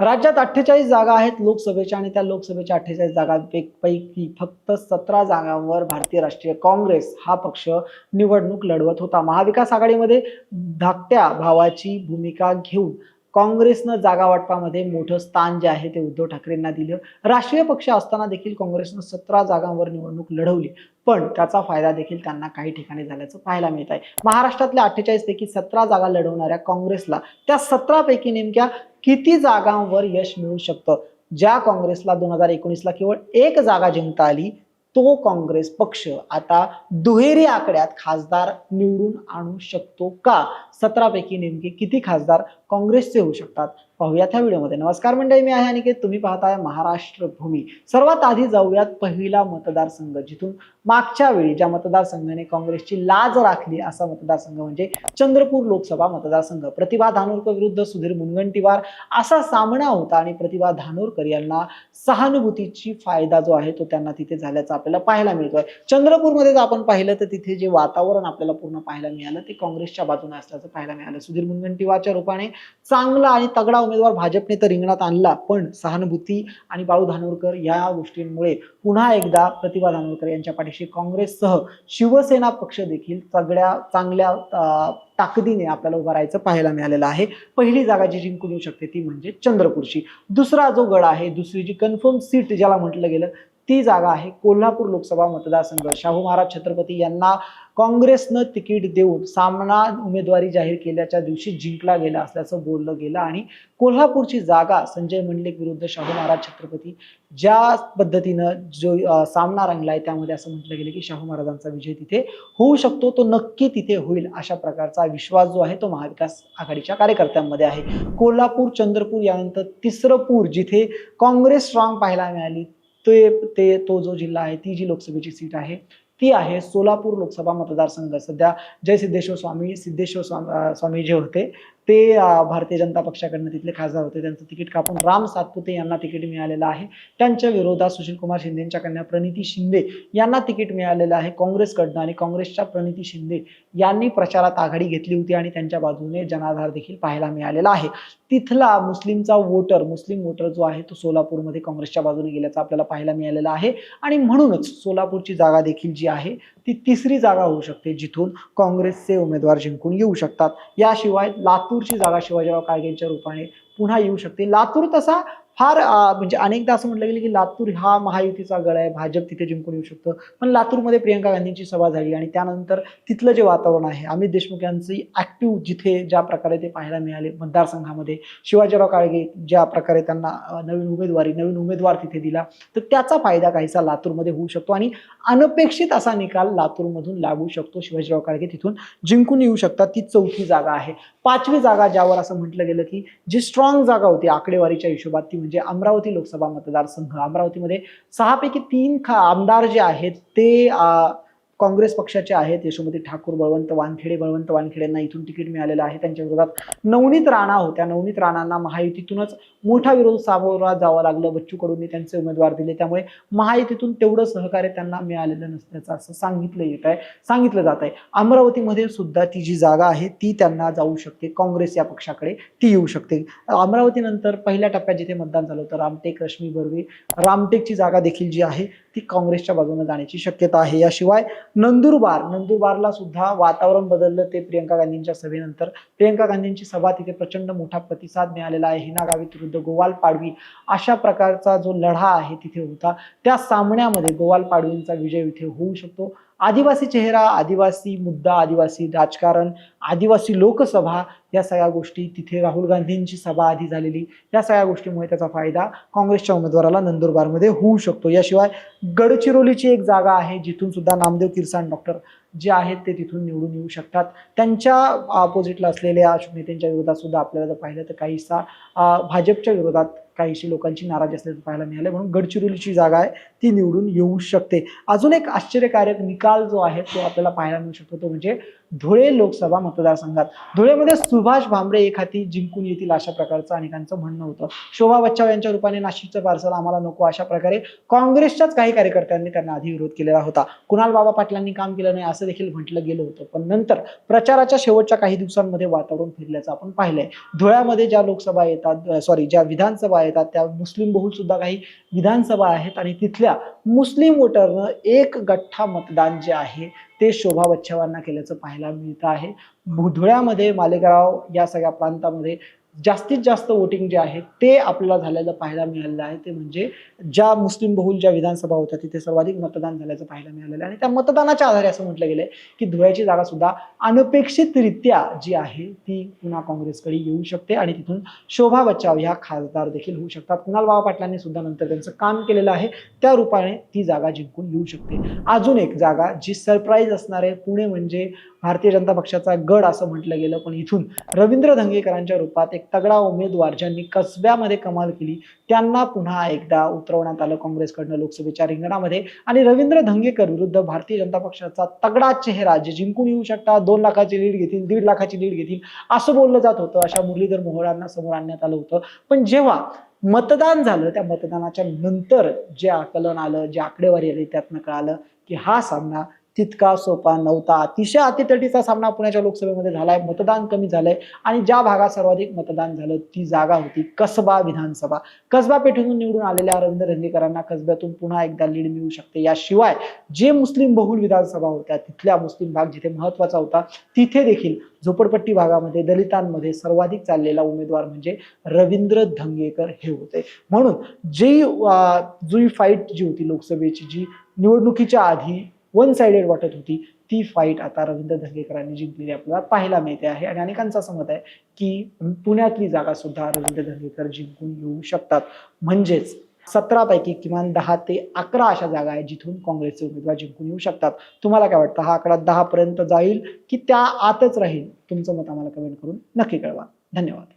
राज्यात अठ्ठेचाळीस जागा आहेत लोकसभेच्या आणि त्या लोकसभेच्या अठ्ठेचाळीस जागांपैकी फक्त सतरा जागांवर भारतीय राष्ट्रीय काँग्रेस हा पक्ष निवडणूक लढवत होता. महाविकास आघाडीमध्ये धाकट्या भावाची भूमिका घेऊन काँग्रेसनं जागा वाटपामध्ये मोठं स्थान जे आहे ते उद्धव ठाकरेंना दिलं. राष्ट्रीय पक्ष असताना देखील काँग्रेसनं सतरा जागांवर निवडणूक लढवली. पण त्याचा फायदा देखील त्यांना काही ठिकाणी झाल्याचं पाहायला मिळत आहे. महाराष्ट्रातल्या अठ्ठेचाळीस पैकी सतरा जागा लढवणाऱ्या काँग्रेसला त्या सतरापैकी नेमक्या किती जागांवर यश मिळू शकतं? ज्या काँग्रेसला दोन हजार एकोणीसला केवळ एक जागा जिंकता आली तो काँग्रेस पक्ष आता दुहेरी आकड्यात खासदार निवडून आणू शकतो का? सतरापैकी नेमके किती खासदार काँग्रेसचे होऊ शकतात? पाहूयात ह्या व्हिडिओमध्ये. नमस्कार मंडळी मी आहे अनिकेत. तुम्ही पाहताय महाराष्ट्र भूमी सर्वात आधी जाऊयात पहिला मतदारसंघ जिथून मागच्या वेळी ज्या मतदारसंघाने काँग्रेसची लाज राखली असा मतदारसंघ म्हणजे चंद्रपूर लोकसभा मतदारसंघ. प्रतिभा धानोरकर विरुद्ध सुधीर मुनगंटीवार असा सामना होता आणि प्रतिभा धानोरकर यांना सहानुभूतीची फायदा जो आहे तो त्यांना तिथे झाल्याचा आपल्याला पाहायला मिळतोय. चंद्रपूरमध्ये जर आपण पाहिलं तर तिथे जे वातावरण आपल्याला पूर्ण पाहायला मिळालं ते काँग्रेसच्या बाजूने असल्याचं पाहायला मिळालं. सुधीर मुनगंटीवारच्या रूपाने चांगला आणि तगडा उमेदवार भाजपने तर रिंगणात आणला पण सहानुभूती आणि बाळू धानोरकर या गोष्टींमुळे पुन्हा एकदा प्रतिभा धानोरकर यांच्या पाठीशी काँग्रेससह शिवसेना पक्ष देखील सगळ्या चांगल्या ताकदीने आपल्याला उभं राहायचं पाहायला मिळालेलं आहे. पहिली जागा जी जिंकून येऊ शकते ती म्हणजे चंद्रपूरची. दुसरा जो गड आहे दुसरी जी कन्फर्म सीट ज्याला म्हटलं गेलं ती जागा आहे कोल्हापूर लोकसभा मतदारसंघ. शाहू महाराज छत्रपती यांना काँग्रेसनं तिकीट देऊन सामना उमेदवारी जाहीर केल्याच्या दिवशी जिंकला गेला असल्याचं बोललं गेलं आणि कोल्हापूरची जागा संजय मंडलिक विरुद्ध शाहू महाराज छत्रपती ज्या पद्धतीनं जो सामना रंगलाय त्यामध्ये असं म्हटलं गेलं की शाहू महाराजांचा विजय तिथे होऊ शकतो तो नक्की तिथे होईल अशा प्रकारचा विश्वास जो आहे तो महाविकास आघाडीच्या कार्यकर्त्यांमध्ये आहे. कोल्हापूर चंद्रपूर यानंतर तिसरं पूर जिथे काँग्रेस स्ट्रॉंग पाहायला मिळाली ते ते तो जो जिल्हा आहे ती जी लोकसभेची सीट आहे ती आहे सोलापूर लोकसभा मतदारसंघ. सध्या जय सिद्धेश्वर स्वामी सिद्धेश्वर स्वामी स्वामी जे होते ते भारतीय जनता पक्षाकडनं तिथले खासदार होते. त्यांचं तिकीट कापून राम सातपुते यांना तिकीट मिळालेलं आहे. त्यांच्या विरोधात सुशील कुमार शिंदेच्या कन्या प्रणिती शिंदे यांना तिकीट मिळालेलं आहे काँग्रेसकडनं आणि काँग्रेसच्या प्रणिती शिंदे यांनी प्रचारात आघाडी घेतली होती आणि त्यांच्या बाजूने जनाधार देखील पाहायला मिळालेला आहे. तिथला मुस्लिमचा वोटर मुस्लिम वोटर जो आहे तो सोलापूरमध्ये काँग्रेसच्या बाजूने गेल्याचा आपल्याला पाहायला मिळालेला आहे. आणि म्हणूनच सोलापूरची जागा देखील जी आहे ती तिसरी जागा होऊ शकते जिथून काँग्रेसचे उमेदवार जिंकून येऊ शकतात. याशिवाय लातूरची जागा शिवाजीराव काळगेंच्या रूपाने पुन्हा येऊ शकते. लातूर तसा फार म्हणजे अनेकदा असं म्हटलं गेलं की लातूर हा महायुतीचा गड आहे भाजप तिथे जिंकून येऊ शकतं. पण लातूरमध्ये प्रियंका गांधींची सभा झाली आणि त्यानंतर तिथलं जे वातावरण आहे अमित देशमुख यांची ऍक्टिव्ह जिथे ज्या प्रकारे ते पाहायला मिळाले मतदारसंघामध्ये शिवाजीराव काळगे ज्या प्रकारे त्यांना नवीन उमेदवारी नवीन उमेदवार तिथे दिला तर त्याचा फायदा काहीसा लातूरमध्ये होऊ शकतो आणि अनपेक्षित असा निकाल लातूरमधून लागू शकतो. शिवाजीराव काळगे तिथून जिंकून येऊ शकतात. ती चौथी जागा आहे. पाचवी जागा ज्यावर असं म्हटलं गेलं की जी स्ट्रॉंग जागा होती आकडेवारीच्या हिशोबात ती म्हणजे अमरावती लोकसभा मतदारसंघ अमरावतीमध्ये सहापैकी तीन खा आमदार जे आहेत ते काँग्रेस पक्षाचे आहेत यशोमती ठाकूर बळवंत वानखेडे बळवंत वानखेडेंना इथून तिकीट मिळालेलं आहे. त्यांच्या विरोधात नवनीत राणा होत्या. नवनीत राणांना महायुतीतूनच मोठा विरोध सामोरा जावा लागलं. बच्चू कडूंनी त्यांचे उमेदवार दिले. त्यामुळे महायुतीतून तेवढं सहकार्य त्यांना मिळालेलं नसल्याचं असं सांगितलं येत आहे सांगितलं जात आहे. अमरावतीमध्ये सुद्धा ती जी जागा आहे ती त्यांना जाऊ शकते. काँग्रेस या पक्षाकडे ती येऊ शकते. अमरावतीनंतर पहिल्या टप्प्यात जिथे मतदान झालं होतं रामटेक रश्मी बर्वे रामटेकची जागा देखील जी आहे ती काँग्रेसच्या बाजूने जाण्याची शक्यता आहे. याशिवाय नंदुरबार नंदुरबारला सुद्धा वातावरण बदललं ते प्रियंका गांधींच्या सभेनंतर. प्रियंका गांधींची सभा तिथे प्रचंड मोठा प्रतिसाद मिळालेला आहे. हिना गावित विरुद्ध गोवाल पाडवी अशा प्रकारचा जो लढा आहे तिथे होता. त्या सामन्यामध्ये गोवाल पाडवींचा विजय इथे होऊ शकतो. आदिवासी चेहरा आदिवासी मुद्दा आदिवासी राजकारण आदिवासी लोकसभा या सगळ्या गोष्टी तिथे राहुल गांधींची सभा आधी झालेली. या सगळ्या गोष्टीमुळे त्याचा फायदा काँग्रेसच्या उमेदवाराला नंदुरबारमध्ये होऊ शकतो. याशिवाय गडचिरोलीची एक जागा आहे जिथून सुद्धा नामदेव किरसाण डॉक्टर जे आहेत ते तिथून निवडून येऊ शकतात. त्यांच्या अपोजिटला असलेल्या अशोक नेत्यांच्या विरोधात सुद्धा आपल्याला जर पाहिलं तर काहीसा भाजपच्या विरोधात काहीशी लोकांची नाराजी असल्याचं पाहायला मिळालं म्हणून गडचिरोलीची जागा आहे ती निवडून येऊ शकते. अजून एक आश्चर्यकारक निकाल जो आहे तो आपल्याला पाहायला मिळू शकतो. तो म्हणजे धुळे लोकसभा मतदारसंघात. धुळेमध्ये सुभाष भामरे एक हाती जिंकून येतील अशा प्रकारचं अनेकांचं म्हणणं होतं. शोभा बच्चाव यांच्या रूपाने नाशिकचं पार्सल आम्हाला नको अशा प्रकारे काँग्रेसच्याच काही कार्यकर्त्यांनी त्यांना आधी विरोध केलेला होता. कुणाल बाबा पाटलांनी काम केलं नाही असं देखील म्हटलं गेलं होतं. पण नंतर प्रचाराच्या शेवटच्या काही दिवसांमध्ये वातावरण फिरल्याचं आपण पाहिलंय. धुळ्यामध्ये ज्या लोकसभा येतात सॉरी ज्या विधानसभा येतात त्या मुस्लिम बहुल सुद्धा काही विधानसभा आहेत आणि तिथल्या मुस्लिम वोटरनं एक गठ्ठा मतदान जे आहे ते शोभा बच्छावांना केल्याचं पाहायला मिळतं आहे. धुळ्यामध्ये मालेगाव या सगळ्या प्रांतामध्ये जास्तीत जास्त वोटिंग जे आहे ते आपल्याला झालेलं पाहायला मिळालेलं आहे. ते म्हणजे ज्या मुस्लिम बहुल ज्या विधानसभा होत्या तिथे सर्वाधिक मतदान झाल्याचं पाहायला मिळालेलं आहे. आणि त्या मतदानाच्या आधारे असं म्हटलं गेलंय की धुळ्याची जागा सुद्धा अनपेक्षितरित्या जी आहे ती पुन्हा काँग्रेसकडे येऊ शकते आणि तिथून शोभा बच्चाव ह्या खासदार देखील होऊ शकतात. कुणाल बाबा पाटलांनी सुद्धा नंतर त्यांचं काम केलेलं आहे. त्या रूपाने ती जागा जिंकून येऊ शकते. अजून एक जागा जी सरप्राईज असणार आहे पुणे म्हणजे भारतीय जनता पक्षाचा गड असं म्हटलं गेलं पण इथून रवींद्र धंगेकरांच्या रूपात एक तगडा उमेदवार ज्यांनी कसब्यामध्ये कमाल केली त्यांना पुन्हा एकदा उतरवण्यात आलं काँग्रेसकडनं लोकसभेच्या रिंगणामध्ये. आणि रवींद्र धंगेकर विरुद्ध भारतीय जनता पक्षाचा तगडा चेहरा जे जिंकून येऊ शकतात दोन लाखाची लीड घेतील दीड लाखाची लीड घेतील असं बोललं जात होतं. अशा मुरलीधर मोहोळांना समोर आणण्यात आलं होतं. पण जेव्हा मतदान झालं त्या मतदानाच्या नंतर जे आकलन आलं जे आकडेवारी आली त्यातनं कळालं की हा सामना तितका सोपा नव्हता. अतिशय अतितटीचा सामना पुण्याच्या लोकसभेमध्ये झालाय मतदान कमी झालंय आणि ज्या भागात सर्वाधिक मतदान झालं ती जागा होती कसबा विधानसभा. कसबा पेठेतून निवडून आलेल्या अरविंद रंगेकरांना कसब्यातून पुन्हा एकदा लीड मिळू शकते. याशिवाय जे मुस्लिम बहुल विधानसभा होत्या तिथल्या मुस्लिम भाग जिथे महत्त्वाचा होता तिथे देखील झोपडपट्टी भागामध्ये दलितांमध्ये सर्वाधिक चाललेला उमेदवार म्हणजे रवींद्र धंगेकर हे होते. म्हणून जी जुई फाईट जी होती लोकसभेची जी निवडणुकीच्या आधी वन साइडेड वाटत होती. ती फाईट आता रवींद्र धंगेकरांनी जिंकलेली आपल्याला पाहायला मिळते आहे. आणि अनेकांचा असं मत आहे की पुण्यातली जागा सुद्धा रवींद्र धंगेकर जिंकून येऊ शकतात. म्हणजेच सतरापैकी किमान दहा ते अकरा अशा जागा आहेत जिथून काँग्रेसचे उमेदवार जिंकून येऊ शकतात. तुम्हाला काय वाटतं? हा आकडा दहा पर्यंत जाईल की त्या आतच राहील? तुमचं मत आम्हाला कमेंट करून नक्की कळवा. धन्यवाद.